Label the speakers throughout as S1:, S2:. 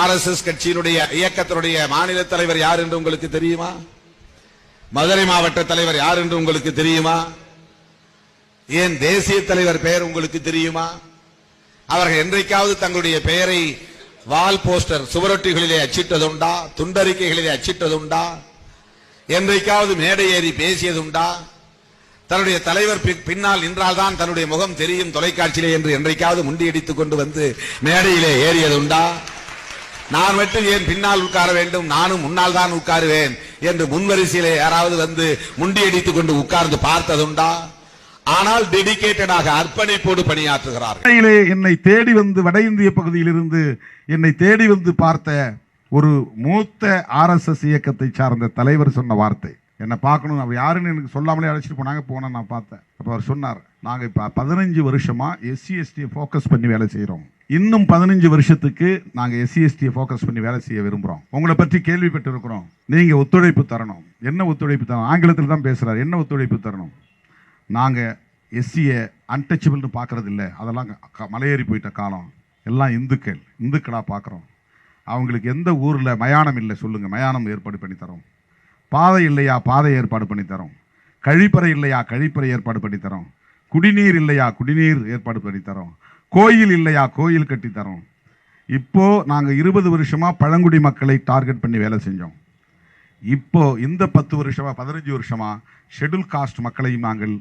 S1: RSS கட்சியினுடைய இயக்கத்தினுடைய மாநில தலைவர் யார் என்று உங்களுக்கு தெரியுமா? மதுரை மாவட்ட தலைவர் யார் என்று உங்களுக்கு தெரியுமா? ஏன் தேசிய தலைவர் பெயர் உங்களுக்கு தெரியுமா? அவர்கள் என்றைக்காவது தங்களுடைய பெயரை வால் போஸ்டர் சுவரொட்டிகளிலே அச்சிட்டதுண்டா? துண்டறிக்கைகளிலே அச்சிட்டதுண்டா? என்றைக்காவது மேடை ஏறி பேசியதுண்டா? தன்னுடைய தலைவர் பின்னால் நின்றால்தான் தன்னுடைய முகம் தெரியும் தொலைக்காட்சியிலே என்று என்றைக்காவது முண்டியடித்துக் கொண்டு வந்து மேடையிலே ஏறியதுண்டா? நான் மட்டும் ஏன் பின்னால் உட்கார வேண்டும்? நானும் முன்னால் தான் உட்காருவேன். என்று முன்வரிசையிலே யாராவது வந்து முண்டியடித்துக் கொண்டு உட்கார்ந்து பார்த்ததுண்டா? ஆனால் டெடிகேட்டடாக அர்ப்பணிப்போடு பணியாற்றுகிறார்கள்.
S2: என்னை தேடி வந்து வட இந்திய பகுதியிலிருந்து என்னை தேடி வந்து பார்த்த ஒரு மூத்த ஆர்எஸ்எஸ் இயக்கத்தை சார்ந்த தலைவர் சொன்ன வார்த்தை. என்னை பார்க்கணும். அவர் யாருன்னு எனக்கு சொல்லாமலே அழைச்சிட்டு போனாங்க. போனேன் நான் பார்த்தேன். அப்போ அவர் சொன்னார் நாங்கள் இப்போ பதினஞ்சு வருஷமாக எஸ்சி எஸ்டியை ஃபோக்கஸ் பண்ணி வேலை செய்கிறோம் இன்னும் பதினஞ்சு வருஷத்துக்கு நாங்கள் எஸ்சி எஸ்டியை ஃபோக்கஸ் பண்ணி வேலை செய்ய விரும்புகிறோம் உங்களை பற்றி கேள்விப்பட்டிருக்கிறோம். நீங்கள் ஒத்துழைப்பு தரணும். என்ன ஒத்துழைப்பு தரணும்? ஆங்கிலத்தில் தான் பேசுகிறார் என்ன ஒத்துழைப்பு தரணும்? நாங்கள் எஸ்சியை அன்டச்சபிள்னு பார்க்குறது இல்லை. அதெல்லாம் மலையேறி போயிட்ட காலம். எல்லாம் இந்துக்கள். இந்துக்களாக பார்க்குறோம் அவங்களுக்கு எந்த ஊரில் மயானம் இல்லை சொல்லுங்கள் மயானம் ஏற்பாடு பண்ணி தரோம். பாதை இல்லையா? பாதை ஏற்பாடு பண்ணி தரோம். கழிப்பறை இல்லையா? கழிப்பறை ஏற்பாடு பண்ணி தரோம். குடிநீர் இல்லையா? குடிநீர் ஏற்பாடு பண்ணி தரோம். கோயில் இல்லையா? கோயில் கட்டித்தரோம் இப்போது நாங்கள் இருபது வருஷமாக பழங்குடி மக்களை டார்கெட் பண்ணி வேலை செஞ்சோம். இப்போ இந்த பத்து வருஷமாக பதினஞ்சு வருஷமாக ஷெடியூல் காஸ்ட் மக்களையும் நாங்கள்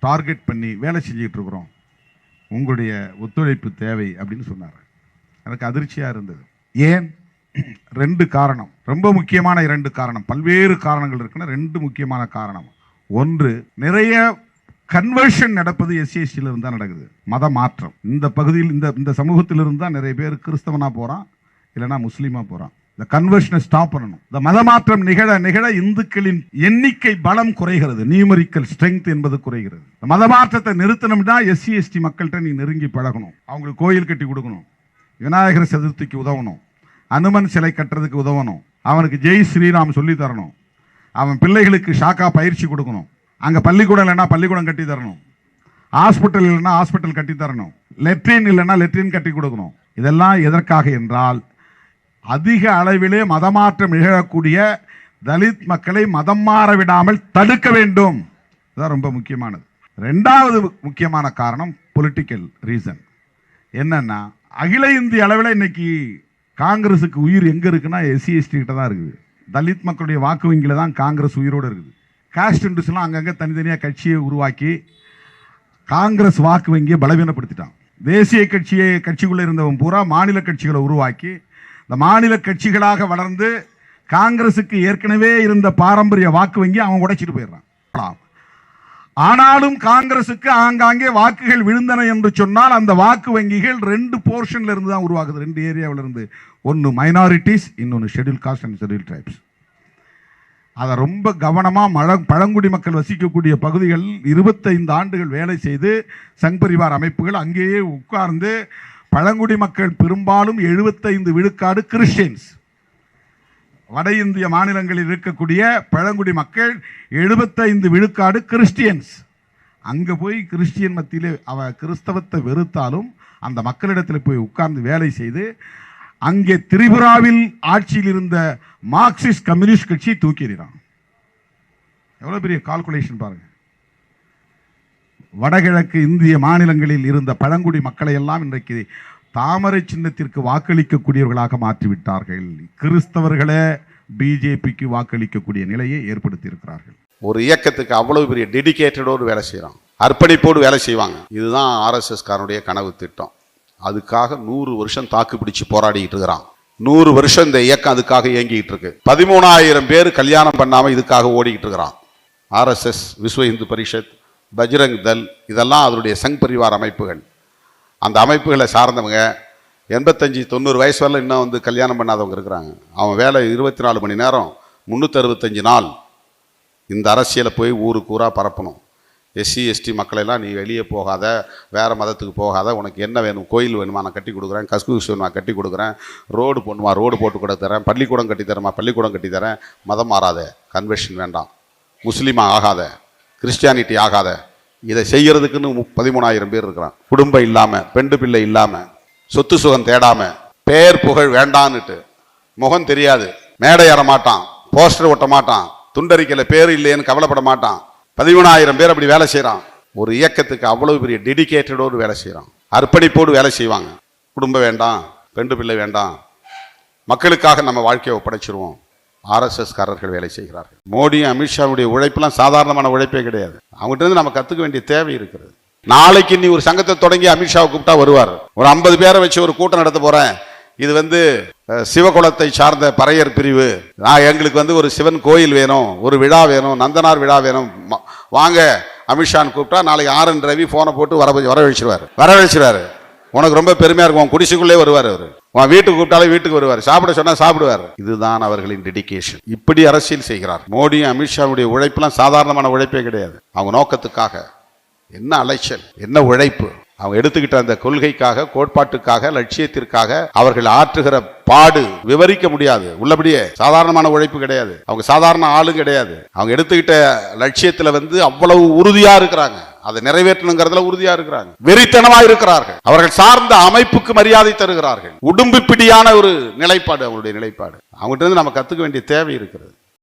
S2: டார்கெட் பண்ணி வேலை செஞ்சுக்கிட்டு இருக்கிறோம். உங்களுடைய ஒத்துழைப்பு தேவை அப்படின்னு சொன்னார். எனக்கு அதிர்ச்சியாக இருந்தது. ஏன்? ரெண்டு காரணம். ரொம்ப முக்கியமான இரண்டு காரணம். பல்வேறு காரணங்கள் இருக்குன்னா ரெண்டு முக்கியமான காரணம். ஒன்று நிறைய கன்வர்ஷன் நடப்பது எஸ்சிஎஸ்டியில் இருந்து தான் நடக்குது. மத மாற்றம். இந்த பகுதியில் இந்த இந்த சமூகத்திலிருந்து தான் நிறைய பேர் கிறிஸ்தவனாக போகிறான் இல்லைன்னா முஸ்லீமாக போகிறான் இந்த கன்வர்ஷனை ஸ்டாப் பண்ணணும். இந்த மத மாற்றம் நிகழ நிகழ இந்துக்களின் எண்ணிக்கை பலம் குறைகிறது. நியூமரிக்கல் ஸ்ட்ரென்த் என்பது குறைகிறது. இந்த மத மாற்றத்தை நிறுத்தணும்னா எஸ்சி எஸ்டி மக்கள்கிட்ட நீ நெருங்கி பழகணும். அவங்களுக்கு கோயில் கட்டி கொடுக்கணும். விநாயகர் சதுர்த்திக்கு உதவணும். அனுமன் சிலை கட்டுறதுக்கு உதவணும். அவனுக்கு ஜெய் ஸ்ரீராம் சொல்லி தரணும். அவன் பிள்ளைகளுக்கு ஷாக்கா பயிற்சி கொடுக்கணும். அங்கே பள்ளிக்கூடம் இல்லைன்னா பள்ளிக்கூடம் கட்டி தரணும். ஹாஸ்பிட்டல் இல்லைன்னா ஹாஸ்பிட்டல் கட்டி தரணும். லெட்ரின் இல்லைன்னா லெட்ரின் கட்டி கொடுக்கணும். இதெல்லாம் எதற்காக என்றால் அதிக அளவிலே மதமாற்றம் நிகழக்கூடிய தலித் மக்களை மதம் மாற விடாமல் தடுக்க வேண்டும். இதுதான் ரொம்ப முக்கியமானது. ரெண்டாவது முக்கியமான காரணம் பொலிட்டிக்கல் ரீசன் என்னன்னா அகில இந்திய அளவில் இன்னைக்கு காங்கிரஸுக்கு உயிர் எங்கே இருக்குன்னா எஸ்சி எஸ்டி கிட்ட தான் இருக்குது. தலித் மக்களுடைய வாக்கு வங்கியில் தான் காங்கிரஸ் உயிரோடு இருக்குது. காஸ்ட் இண்டஸ்ட்ரிலாம் அங்கங்கே தனித்தனியாக கட்சியை உருவாக்கி காங்கிரஸ் வாக்கு வங்கியை பலவீனப்படுத்திட்டான். தேசிய கட்சியை கட்சிக்குள்ளே இருந்தவன் பூரா மாநில கட்சிகளை உருவாக்கி இந்த மாநில கட்சிகளாக வளர்ந்து காங்கிரஸுக்கு ஏற்கனவே இருந்த பாரம்பரிய வாக்கு வங்கி அவன் உடைச்சிட்டு போயிடுறான். ஆனாலும் காங்கிரசுக்கு ஆங்காங்கே வாக்குகள் விழுந்தன என்று சொன்னால் அந்த வாக்கு வங்கிகள் ரெண்டு போர்ஷன்ல இருந்து தான் உருவாகுது. ரெண்டு ஏரியாவிலிருந்து ஒன்று மைனாரிட்டிஸ் இன்னொன்று schedule caste and schedule tribes அதை ரொம்ப கவனமாக மழ பழங்குடி மக்கள் வசிக்கக்கூடிய பகுதிகள் இருபத்தைந்து ஆண்டுகள் வேலை செய்து சங் பரிவார் அமைப்புகள் அங்கேயே உட்கார்ந்து பழங்குடி மக்கள் பெரும்பாலும் எழுபத்தைந்து விழுக்காடு கிறிஸ்டியன்ஸ் வட இந்திய மாநிலங்களில் இருக்கக்கூடிய பழங்குடி மக்கள் எழுபத்தைந்து விழுக்காடு கிறிஸ்டியன்ஸ் அங்கே போய் கிறிஸ்டியன் மத்தியிலே அவ கிறிஸ்தவத்தை வெறுத்தாலும் அந்த மக்களிடத்தில் போய் உட்கார்ந்து வேலை செய்து அங்கே திரிபுராவில் ஆட்சியில் இருந்த மார்க்சிஸ்ட் கம்யூனிஸ்ட் கட்சி தூக்கிடுறான் எவ்வளோ பெரிய கால்குலேஷன் பாருங்க. வடகிழக்கு இந்திய மாநிலங்களில் இருந்த பழங்குடி மக்களை எல்லாம் இன்றைக்கு தாமரை சின்னத்திற்கு வாக்களிக்கக்கூடியவர்களாக மாற்றிவிட்டார்கள். கிறிஸ்தவர்களே பிஜேபிக்கு வாக்களிக்கக்கூடிய நிலையை ஏற்படுத்தியிருக்கிறார்கள்.
S3: ஒரு இயக்கத்துக்கு அவ்வளவு பெரிய டெடிகேட்டடோடு வேலை செய்கிறான் அர்ப்பணிப்போடு வேலை செய்வாங்க. இதுதான் ஆர்எஸ்எஸ்காரனுடைய கனவு திட்டம். அதுக்காக நூறு வருஷம் தாக்கு பிடிச்சு போராடிக்கிட்டு இருக்கிறான். நூறு வருஷம் இந்த இயக்கம் அதுக்காக இயங்கிட்டு இருக்கு. பதிமூணாயிரம் பேர் கல்யாணம் பண்ணாமல் இதுக்காக ஓடிக்கிட்டு இருக்கிறான். ஆர்எஸ்எஸ் விஸ்வ இந்து பரிஷத் பஜ்ரங் தல் இதெல்லாம் அதனுடைய சங் பரிவார் அமைப்புகள். அந்த அமைப்புகளை சார்ந்தவங்க எண்பத்தஞ்சு தொண்ணூறு வயசு வரல இன்னும் வந்து கல்யாணம் பண்ணாதவங்க இருக்கிறாங்க. அவன் வேலை இருபத்தி நாலு மணி நேரம் முந்நூற்றறுபத்தஞ்சு நாள். இந்த அரசியலை போய் ஊருக்கு ஊராக பரப்பணும். எஸ்சி எஸ்டி மக்களெல்லாம் நீ வெளியே போகாத வேறு மதத்துக்கு போகாத உனக்கு என்ன வேணும் கோயில் வேணுமா நான் கட்டி கொடுக்குறேன் கஸ்கூஸ் வேணுமா கட்டி கொடுக்குறேன் ரோடு போடணுமா ரோடு போட்டு கூட தரேன் பள்ளிக்கூடம் கட்டி பள்ளிக்கூடம் கட்டி தரேன் மதம் மாறாத கன்வெர்ஷன் வேண்டாம். முஸ்லீமாக ஆகாத கிறிஸ்டியானிட்டி ஆகாத இதை செய்கிறதுக்குன்னு மு- பதிமூணாயிரம் பேர் இருக்கிறான். குடும்பம் இல்லாமல் பெண்டு பிள்ளை இல்லாமல் சொத்து சுகம் தேடாமல்
S2: பேர் புகழ் வேண்டான்னுட்டு முகம் தெரியாது மேடை ஏற மாட்டான் போஸ்டர் ஒட்ட மாட்டான் துண்டறிக்கையில் பேர் இல்லையேன்னு கவலைப்பட மாட்டான் பதிமூணாயிரம் பேர் அப்படி வேலை செய்கிறான் ஒரு இயக்கத்துக்கு அவ்வளவு பெரிய டெடிக்கேட்டடோடு வேலை செய்கிறான் அர்ப்பணிப்போடு வேலை செய்வாங்க. குடும்பம் வேண்டாம் பெண்டு பிள்ளை வேண்டாம். மக்களுக்காக நம்ம வாழ்க்கையை ஒப்படைச்சிருவோம். ஆர்எஸ்எஸ்காரர்கள் வேலை செய்கிறார்கள். மோடி அமித்ஷாவுடைய உழைப்பெல்லாம் சாதாரணமான உழைப்பே கிடையாது. அவங்ககிட்டருந்து நம்ம கற்றுக்க வேண்டிய தேவை இருக்கிறது. நாளைக்கு நீ ஒரு சங்கத்தை தொடங்கி அமித்ஷாவை கூப்பிட்டா வருவார். ஒரு ஐம்பது பேரை வச்சு ஒரு கூட்டம் நடத்த போகிறேன் இது வந்து சிவகுலத்தை சார்ந்த பறையர் பிரிவு. நான் எங்களுக்கு வந்து ஒரு சிவன் கோயில் வேணும் ஒரு விழா வேணும் நந்தனார் விழா வேணும் ம- வாங்க. அமித்ஷான்னு கூப்பிட்டா நாளைக்கு ஆர் என் ரவி ஃபோனை போட்டு வர வரவழைச்சிருவார். வரவழைச்சிருவாரு. உனக்கு ரொம்ப பெருமையாக இருக்கும். உன் வருவார் அவர். உன் வீட்டுக்கு கூப்பிட்டாலே வீட்டுக்கு வருவார். சாப்பிட சொன்னால் சாப்பிடுவார். இதுதான் அவர்களின் டெடிகேஷன் இப்படி அரசியல் செய்கிறார். மோடி அமித்ஷாவுடைய உழைப்புலாம் சாதாரணமான உழைப்பே கிடையாது. அவங்க நோக்கத்துக்காக என்ன அலைச்சல் என்ன உழைப்பு அவங்க எடுத்துக்கிட்ட அந்த கொள்கைக்காக கோட்பாட்டுக்காக லட்சியத்திற்காக அவர்கள் ஆற்றுகிற பாடு விவரிக்க முடியாது. உள்ளபடியே சாதாரணமான உழைப்பு கிடையாது. அவங்க சாதாரண ஆளும் கிடையாது. அவங்க எடுத்துக்கிட்ட லட்சியத்துல வந்து அவ்வளவு உறுதியா இருக்கிறாங்க. அதை நிறைவேற்றணுங்கிறதுல உறுதியா இருக்கிறாங்க. வெறித்தனமா இருக்கிறார்கள். அவர்கள் சார்ந்த அமைப்புக்கு மரியாதை தருகிறார்கள். உடும்பு பிடியான ஒரு நிலைப்பாடு அவங்களுடைய நிலைப்பாடு. அவங்ககிட்ட இருந்து நம்ம கத்துக்க வேண்டிய தேவை இருக்கிறது.